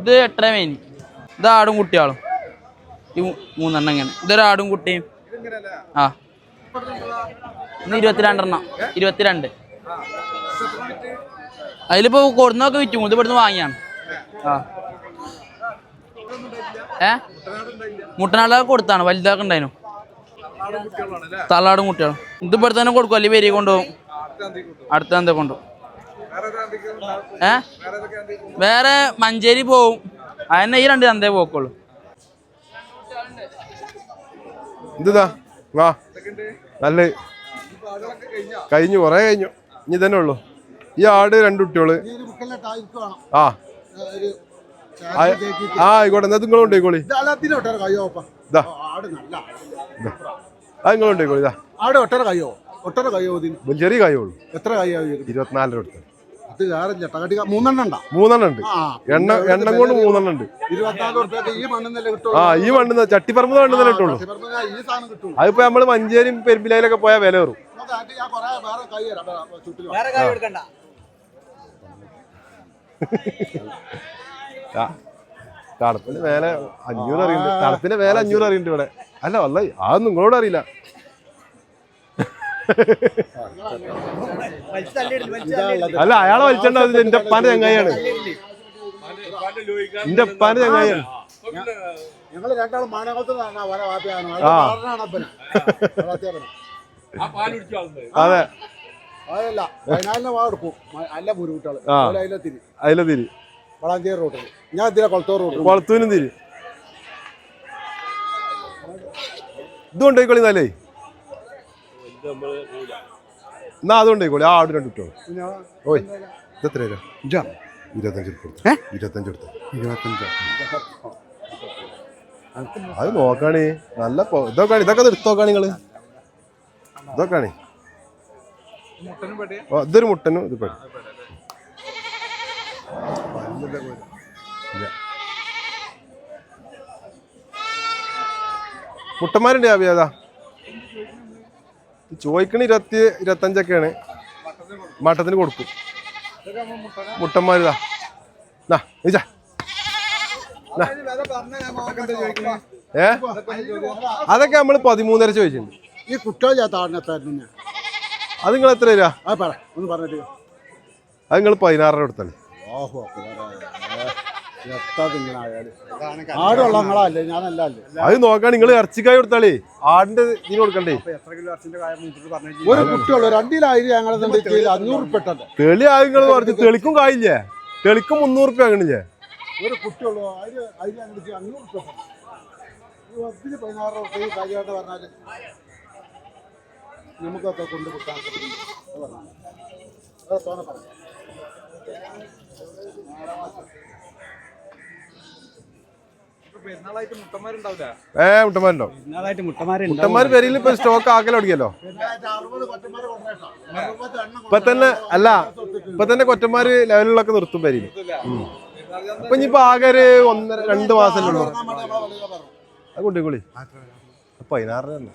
ഇത് എട്ടര മേനി. ഇത് ആടും കുട്ടിയാളും ഈ മൂന്നെണ്ണം ഇങ്ങനെ. ഇതൊരു ആടും കുട്ടിയും. ആ. ഇന്ന് ഇരുപത്തിരണ്ടെണ്ണം. ഇരുപത്തിരണ്ട്. അതിലിപ്പോ കൊടുന്നൊക്കെ വിറ്റു. ഇത് ഇവിടുന്ന് വാങ്ങിയാണ്. ആ. ഏ? മുട്ടനാളൊക്കെ കൊടുത്താണ്. വലുതൊക്കെ ഉണ്ടായിരുന്നു. തള്ളാടും കുട്ടികളും. ഇത് ഇവിടെ തന്നെ കൊടുക്കും. അല്ലെങ്കിൽ വരി കൊണ്ടുപോകും. അടുത്ത എന്താ കൊണ്ടുപോകും. ഏ? വേറെ മഞ്ചേരി പോവും. അതന്നെ ഈ രണ്ട് ചന്തേ പോക്കുള്ളൂ. വാ. നല്ല കഴിഞ്ഞു കൊറേ കഴിഞ്ഞു. ഇനി തന്നെ ഉള്ളു. ഈ ആട് രണ്ട് കുട്ടികൾ. ആ. ആയിക്കോട്ടെ. എന്നാ നിങ്ങൾ ഉണ്ടായിക്കോളി? ഇതാ ആ നിങ്ങൾ കൊണ്ടേക്കോളി ഇതാ. ആട് ഒട്ടര കയ്യോ? ഒട്ടര കയ്യോ ചെറിയ കായുള്ളൂ എത്ര കയ്യോ ഇരുപത്തിനാലര അടുത്ത് മൂന്നെണ്ണം ഉണ്ടാ മൂന്നെണ്ണം ഉണ്ട് എണ്ണ എണ്ണം കൊണ്ട് മൂന്നെണ്ണം ഉണ്ട് ഇരുപത്തിനാല് ഉറുപ്പ്യൊക്കെ ഈ മണ്ണിന്നല്ലേ കിട്ടുള്ളൂ. ആ ഈ മണ്ണ് ചട്ടിപ്പറമ്പ് മണ്ണ് ഇട്ടുള്ളൂ ചെറുപ്പം ഈ സാധനം കിട്ടുള്ളൂ. അതിപ്പോ നമ്മൾ മഞ്ചേരിയും പെരുമ്പിലയിലൊക്കെ പോയാൽ വില കയറും. തടത്തിന് വേല അഞ്ഞൂറ് അറിയുന്നുണ്ട്. തണുപ്പിന് വേല അഞ്ഞൂറ് അറിയുന്നുണ്ട് ഇവിടെ. അല്ല വല്ല അതൊന്നും നിങ്ങളോട് അറിയില്ല. അല്ല അയാളെ വലിച്ചണ്ടാവും എന്റെ ഉപ്പാന്റെ ചങ്ങായിയാണ്. എന്റെ ഉപ്പാന്റെ ചങ്ങായിയാണ്. ഞങ്ങൾ രണ്ടാളും അതെ. അതല്ല കളി വാ എടുക്കും അല്ല മുരുകുട്ടാൾ ആ. അതിലെ തിരി. അതിലെ തിരി വളാഞ്ചേരി റോട്ടിൽ ഞാൻ ഇതിലെ കൊളത്തോർ റോട്ടിൽ കുളത്തൂനും തിരി. കൊണ്ടോയിക്കോളി എന്നാലേ എന്നാ അതുകൊണ്ട് കൂടി ആ ആട് രണ്ട് ഓയ് ഇതെത്ര രൂപ ഇരുപത്തഞ്ച് ഇരുപത്തഞ്ച് എടുത്തു. ഇരുപത്തഞ്ച്. അത് നോക്കാണേ. നല്ല ഇതൊക്കെ ഇതൊക്കെ ഒന്ന് എടുത്ത് നോക്കാണ് നിങ്ങൾ. ഇതൊക്കെയാണ്. ഇതൊരു മുട്ടനും ഇത് പേടി മുട്ടന്മാരുണ്ട് ഏതാ? ചോദിക്കണ ഇരുപത്തി ഇരുപത്തഞ്ചൊക്കെയാണ്. മട്ടത്തിന് കൊടുക്കും. മുട്ടന്മാരിതാ. നാ ഏ? അതൊക്കെ നമ്മൾ പതിമൂന്നര ചോദിച്ചിട്ടുണ്ട്. ഈ കുട്ടികൾ ഞാൻ താഴ്ന്നെത്തായിരുന്നു ഞാൻ. അത് നിങ്ങൾ എത്ര തരാ? അത് പറ ഒന്ന് പറഞ്ഞിട്ട്. അത് നിങ്ങൾ പതിനാറര കൊടുത്തല്ലേ? ഓഹോ ആടുള്ള നിങ്ങളല്ലേ ഞാനല്ല അല്ലേ അത് നോക്കാൻ നിങ്ങൾ ഇറച്ചിക്കായി കൊടുത്താളേ. ആടിന്റെ ഇതിന് കൊടുക്കണ്ടേ? ഒരു കുട്ടിയുള്ള രണ്ടിലായിരം ഞങ്ങളുടെ അഞ്ഞൂറ് ഉറുപ്പിട്ടല്ലേ തെളി ആയി നിങ്ങൾ പറഞ്ഞു തെളിക്കും കായില്ലേ? തെളിക്കും മുന്നൂറ് രൂപ അങ്ങനെ ഒരു കുട്ടിയുള്ള അഞ്ഞൂറ് പതിനാറ് ഉറുപ്പ്യ കാര്യമായിട്ട് പറഞ്ഞാൽ നമുക്കൊക്കെ കൊണ്ട് തോന്നെ പറഞ്ഞു ഏ മുട്ടന്മാരുണ്ടോ? മുട്ടന്മാര് പേരിൽ ഇപ്പൊ സ്റ്റോക്ക് ആക്കൽ തുടങ്ങിയല്ലോ? എണ്ണം ഇപ്പൊ തന്നെ അല്ല ഇപ്പൊ തന്നെ കൊറ്റന്മാര് ലെവലിലൊക്കെ നിർത്തും പേരിൽ അപ്പൊ ഇനിയിപ്പോ ആകെ ഒരു ഒന്നര രണ്ട് മാസം ഉള്ളൂ. അത് കൊണ്ടുപോയിക്കോളി പതിനാറിന് തന്നെ.